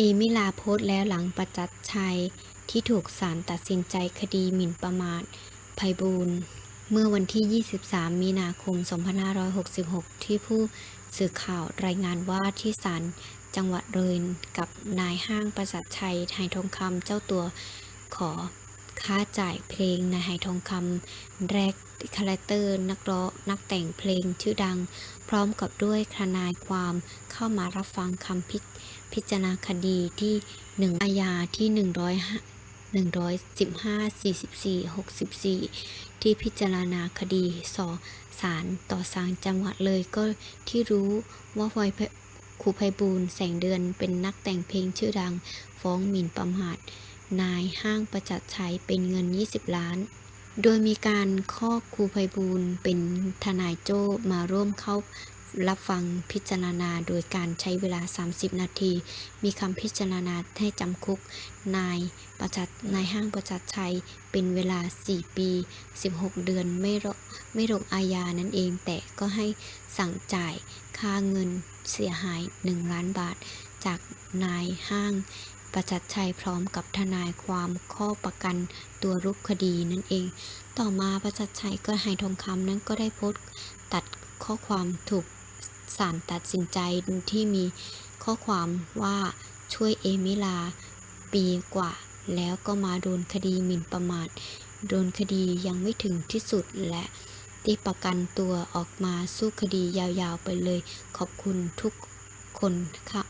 เอมิลาโพสต์แล้วหลังประจักษ์ชัย ที่ถูกศาลตัดสินใจคดีหมิ่นประมาทไพบูลเมื่อวันที่ 23 มีนาคม 2566 ที่ผู้สื่อข่าวรายงานว่าที่ศาลจังหวัดเลยกับนายห้างประจักษ์ชัยไทยทองคำเจ้าตัวขอ ค่าจ่ายเพลงนายไหทองคำแรกคาแรคเตอร์นักร้องนักแต่งเพลงชื่อดัง พร้อมกับด้วยทนายความเข้ามารับฟังคำพิพิจารณาคดีที่หนึ่งอาญาที่หนึ่งร้อยหนึ่งร้อยสิบห้าสี่สิบสี่หกสิบสี่ที่พิจารณาคดีสอศาลต่อศาลจังหวัดเลยก็ที่รู้ว่าพลอยครูไพบูลแสงเดือนเป็นนักแต่งเพลงชื่อดัง ฟ้องหมิ่นประมาท นายห้างประจักษ์ชัยเป็นเงิน 20 ล้าน โดยมีการข้อครูไพบูลเป็นทนายโจ้มาร่วมเข้ารับฟังพิจารณาโดยการใช้เวลา 30 นาที มีคำพิจารณาให้จำคุก นายประจักษ์นายห้างประจักษ์ชัย เป็นเวลา 4 ปี 16 เดือนไม่รอไม่ลงอาญานั่นเอง แต่ก็ให้สั่งจ่ายค่าเงินเสียหาย 1 ล้านบาท จากนายห้าง ประจักษ์ชัยพร้อมกับทนายความข้อประกันตัวรูปคดีนั่นเอง ต่อมาประจักษ์ชัยก็ให้ทองคำนั้นก็ได้โพสต์ตัดข้อความถูกศาลตัดสินใจที่มีข้อความว่าช่วยเอมิลา ปีกว่า แล้วก็มาโดนคดีหมิ่นประมาท โดนคดียังไม่ถึงที่สุดและที่ประกันตัวออกมาสู้คดียาวๆไปเลย ขอบคุณทุกคนค่ะ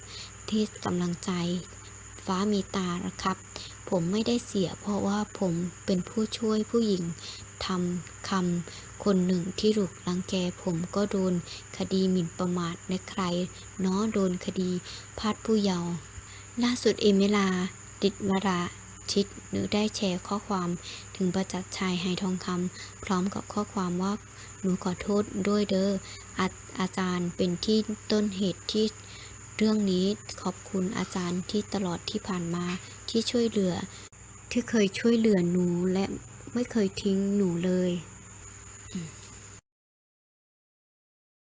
ที่กำลังใจ ฟ้ามีตานะครับ ผมไม่ได้เสียเพราะว่าผมเป็นผู้ช่วยผู้หญิงทำคำคนหนึ่งที่ถูกรังแกผมก็โดนคดีหมิ่นประมาทในใครเนาะโดนคดีพาดผู้เยาว์ล่าสุดเอเมลาดิดวราชิตหรือได้แชร์ข้อความถึงประจักษ์ชัยไฮทองคำพร้อมกับข้อความว่าหนูขอโทษด้วยเด้ออาอาจารย์เป็นที่ต้นเหตุที่ เรื่องนี้ขอบคุณอาจารย์ที่ตลอดที่ผ่านมาที่ช่วยเหลือ ที่เคยช่วยเหลือหนูและไม่เคยทิ้งหนูเลย